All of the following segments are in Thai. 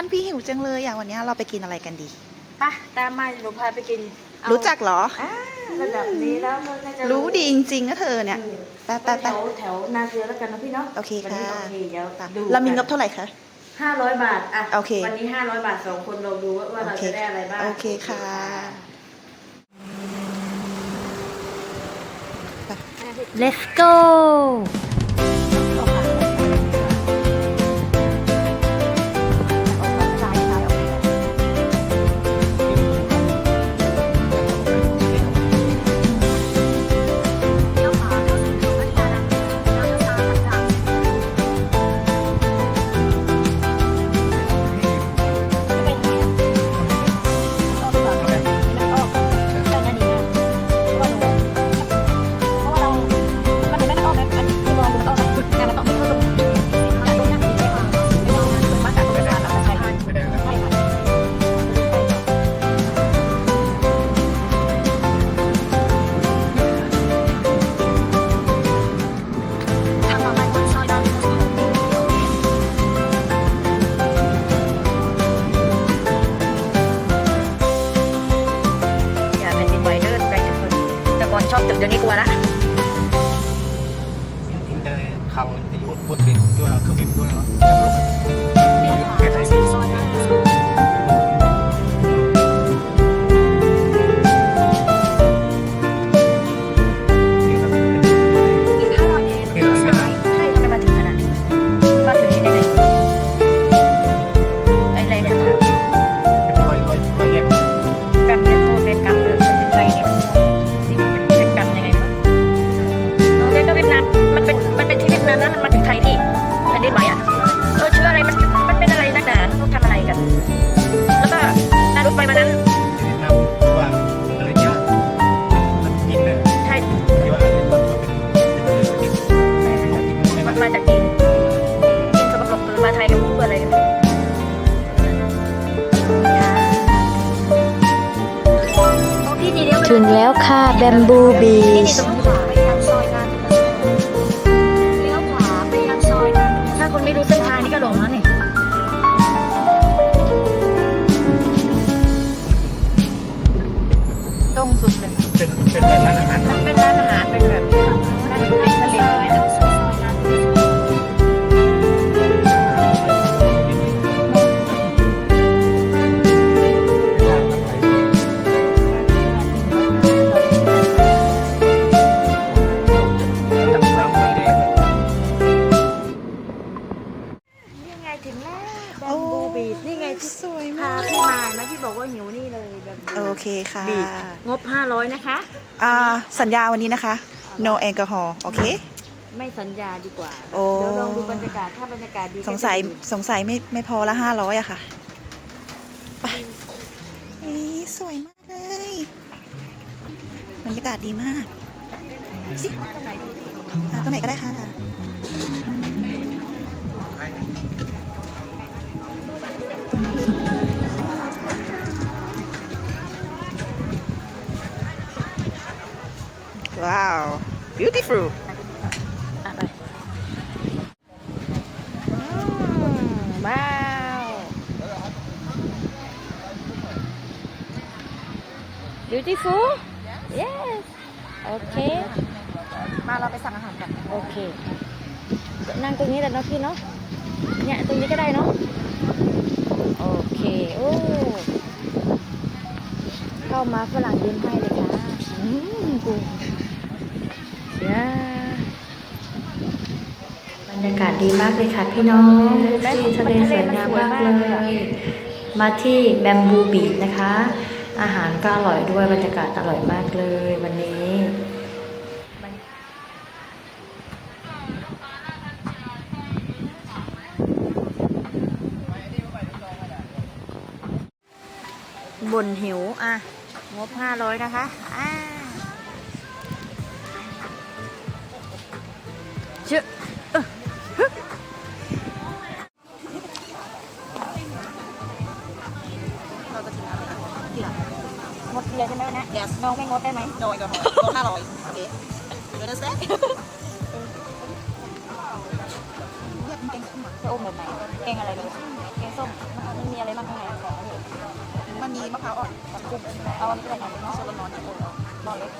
อนพี่หิวจังเลยอะวันนี้เราไปกินอะไรกันดีไปตามมาหนูพาไปกินเอารู้จักเหรออ่าระดับนี้แล้วก็น่าจะรู้ดีจริงๆนะเธอเนี่ยอืมไปไปไปแถวแถวนาเกลือแล้วกันนะพี่เนาะโอเควันค่ะนี้โอเคเดี๋ยวดูเรามีงบเท่าไหร่คะห้าร้อยบาทอะโอเควันนี้ห้าร้อยบาทสองคนเราดูว่าว่าเราโอเคจะได้อะไรบ้างโอเคค่ะ Let's go มันมาจากจีนจีนสกปรกตื่นมาไทยกันเพื่ออะไรกันพี่ทีเดียวถึงแล้วค่ะแบมบูบีนี่ชตรงขวาไปยังซอยนั้นเลี้ยวขวาไปยังซอยนั้นถ้าคนไม่รู้เส้นทางนี่ก็หลงแล้วนี่ตรงสุดเลยเป็นเป็นร้านอาหารมันเป็นร้านอาหารเป็นแบบ ญญาวันนี้นะคะ no alcohol โอเค ไม่สัญญาดีกว่าโอ้ เดี๋ยวลองดูบรรยากาศถ้าบรรยากาศดีก็สงสัยจะดื่มสงสัยไม่ไม่พอละห้าร้อยอะค่ะไปนี่สวยมากเลยบรรยากาศดีมากสิอะตรงไหนก็ได้ค่ะ ว้าว beautiful อะไปอืมว้าว beautiful yes โอเคมาเราไปสั่งอาหารกันโอเคนั่งตรงนี้แหละเนาะพี่เนาะ เนี่ยตรงนี้ก็ได้เนาะ โอเคโอ้เข้ามาฝรั่งยิ้มให้เลยค่ะอืมกู บรรยากาศดีมากเลยค่ะพี่น้องที่ทะเลสวยงามมากเลย มาที่แบมบูบีชนะคะ อาหารก็อร่อยด้วยบรรยากาศอร่อยมากเลยวันนี้บนหิวอะ งบห้าร้อยนะคะอ่า เชื่อเออฮึงดเลยใช่ไหมนะ Yes น้องไม่งดได้ไหม no alcohol ห้าร้อยโอเค you understand จะอมแบบไหนแกงอะไรลูกแกงส้มมันมีนั่งข้างในมันมีมะพร้าวอ่อนกับกุ้งเอาอันนี้ก็ได้ค่ะเนาะโซลานอนเนี่ยโอ้ยนอนเล็ก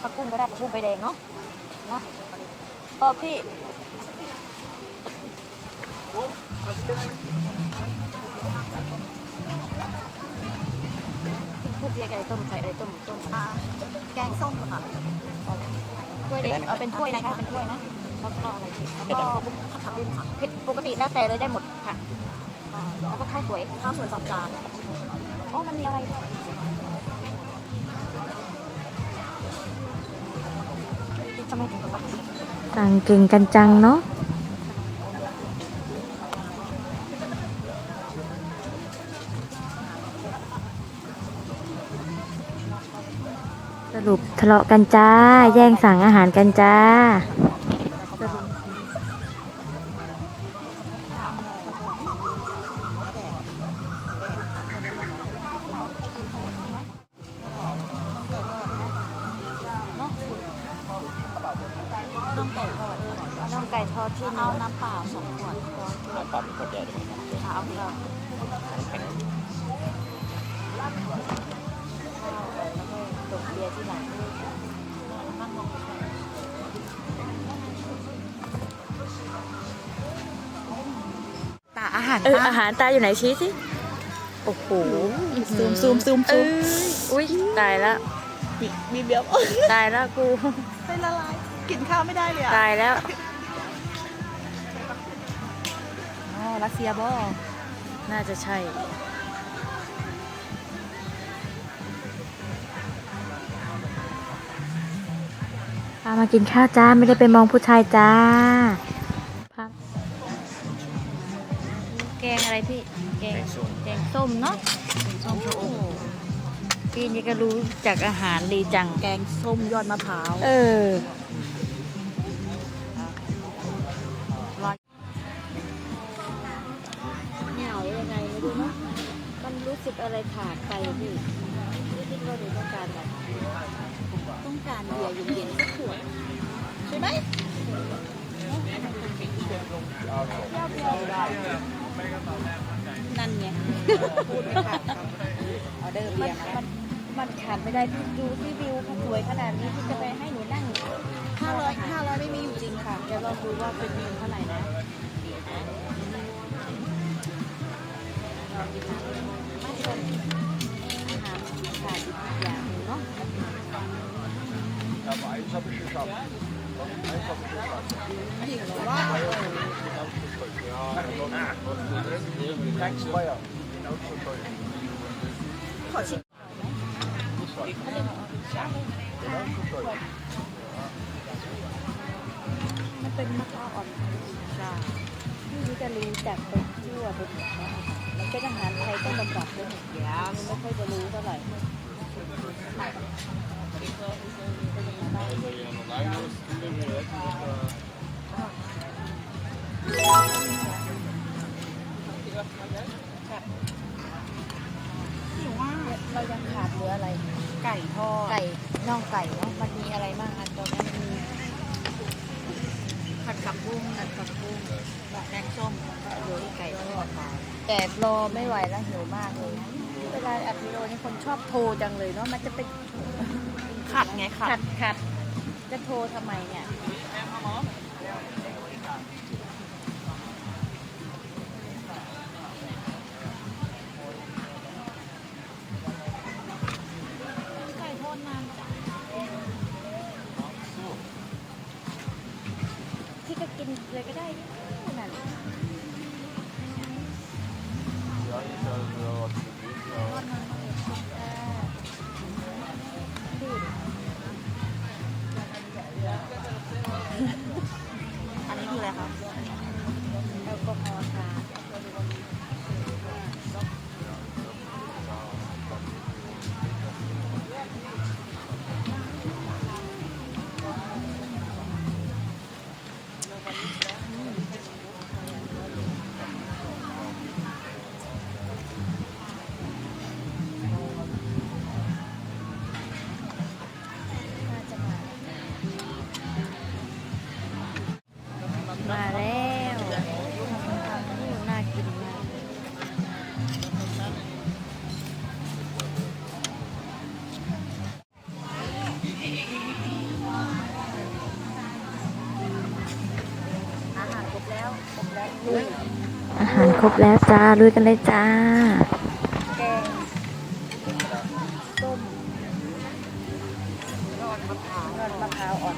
ผักกุ้งก็ได้ผักกุ้งใบแดงเนาะเนาะเออพี่พูดเรียกอะไรต้มไข่อะไรต้มต้มอ่าแกงส้มค่ะถ้วยเด็กเอาเป็นถ้วยนะคะเป็นถ้วยนะแล้วก็อะไรอีกแล้วก็ผักบุ้งค่ะเผ็ดปกติแล้วแต่เลยได้หมดค่ะอ่าแล้วก็ข้าวสวยข้าวสวยสองจานอ๋อมันมีอะไรด้วย ต่างเก่งกันจังเนาะสรุปทะเลาะกันจ้า แย่งสั่งอาหารกันจ้าาอาหารเอออาหารตาอยู่ไหนชี้สิ โอ้โห ซูมซูมซูมเอซูมออุ้ยตายแล้วมีมีเบี้ยวตายแล้วกูเป็นละลายกินข้าวไม่ได้เลยอะตายแล้วอ๋อรัสเซียบอน่าจะใช่พามากินข้าวจ้า ไม่ได้ไปมองผู้ชายจ้า แกงอะไรพี่ แกงแกงส้มเนาะส้มชะอมพี่นี่ก็รู้จากอาหารดีจัง แกงส้มยอดมะพร้าว เออ พูดไม่ขาดคำออเดอร์เบียร์มาแล้วมันมันขาดไม่ได้ที่ดูที่วิวเขาสวยขนาดนี้ที่จะไปให้หนูนั่งห้าร้อยห้าร้อยไม่มีอยู่จริงค่ะเดี๋ยวลองดูว่าเป็นเงินเท่าไหร่นะไม่ชมอาหารขาดอีกอย่างหนึ่งเนาะว้าว ขอชิมมันเป็นมะพร้าวอ่อนจ้าพี่นี่จะรู้จักไปทั่วไปหมดนะมันเป็นอาหารไทยต้นตำรับด้วยเนี่ยเดี๋ยวมันไม่ค่อยจะรู้เท่าไหร่หิวว่า เรายังขาดเหลืออะไร ไก่ทอดไก่น่องไก่เนาะมันมีอะไรบ้างอันตรงนั้นมีผัดกับบุ้งอันกับกุ้งแกงส้มเหลืออีกไก่ทอดแต่รอไม่ไหวแล้วหิวมากเลยเวลาอัดวิดีโอนี่คนชอบโทรจังเลยเนาะมันจะเป็นขัดไงขัขัดดขัดจะโทรทำไมเนี่ย กินเลยก็ได้นี่นั่นอัน หารครบแล้วจ้าลุยกันเลยจ้าแกงต้มยอดมะพร้าวยอดมะพร้าวอ่อน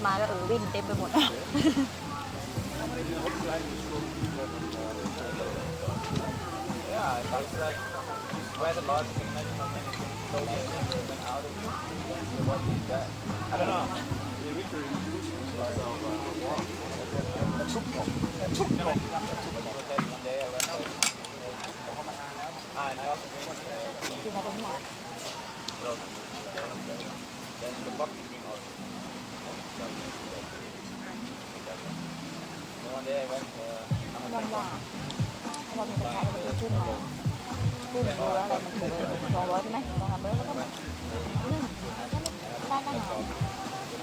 ามาก็เออวิ่งเต็มไปหมดยังว่า เรามีปัญหาเราจะชุ่มมาชุ่มดูแล้วอะไรมันคือสองร้อยใช่ไหมสองสามร้อยแล้วก็แบบอืมได้ก็หา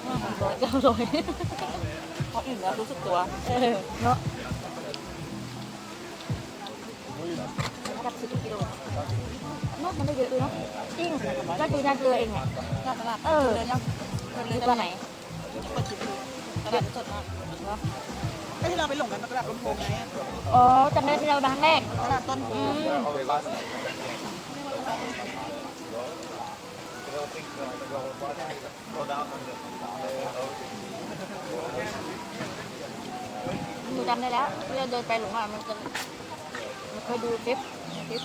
ห้าหกร้อยเก้าร้อยเพราะอิ่มแล้วรู้สึกตัวเออเนาะระดับสิบกิโลเนาะมันได้เยอะเลยเนาะจริงก็ดูน่าเกลือเองอะตลาดเออเดินยังหรือตัวไหนเปิดคลิปดูตลาดสดมากไอ้ที่เราไปหลงกันตลาดลำโพงไงอ๋อจำได้ที่เราดังแรกตลาดต้นโพอืมหนูจำได้แล้วเราเดินไปหลงอะมันจะมันเคยดูคลิปคลิป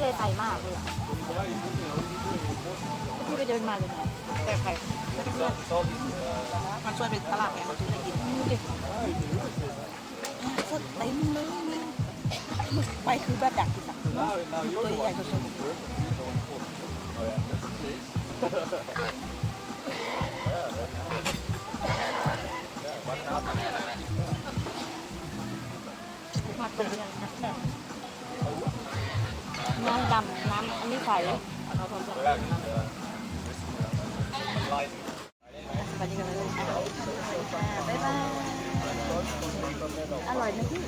เลยไทยมากเลยอะที่ไปเดินมาเลยนะแต่ใครมันช่วยเป็นตลาดไงมันช่วยได้กินดูดิสดเต็มเลยหมึกไปคือแบบอยากกินอะตัวใหญ่สดมาตรงนี้นะ น้ำดำน้ำอันนี้ใสเราพร้อมกันวบายบาย อร่อยไหมพี่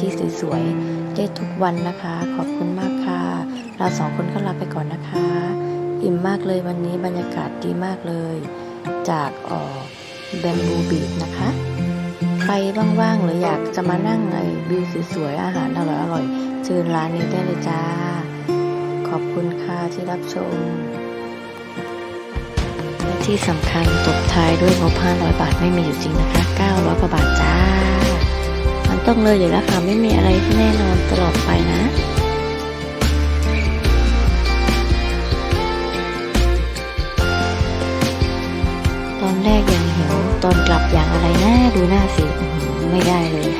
ที่สวยๆได้ทุกวันนะคะ ขอบคุณมากค่ะ เราสองคนก็ลาไปก่อนนะคะ อิ่มมากเลยวันนี้บรรยากาศดีมากเลย จากเอ่อแบมบูบีชนะคะ ใครว่างๆหรืออยากจะมานั่งไอวิวสวยๆอาหารอร่อยๆเชิญร้านนี้ได้เลยจ้า ขอบคุณค่ะที่รับชมที่สำคัญตบท้ายด้วยงบ500 บาทไม่มีอยู่จริงนะคะ 900กว่าบาทจ้า ต้องเลยอยู่แล้วค่ะ ไม่มีอะไรที่แน่นอนตลอดไปนะตอนแรกยังหิวตอนกลับอย่างอะไรนะ ดูหน้าสิไม่ได้เลย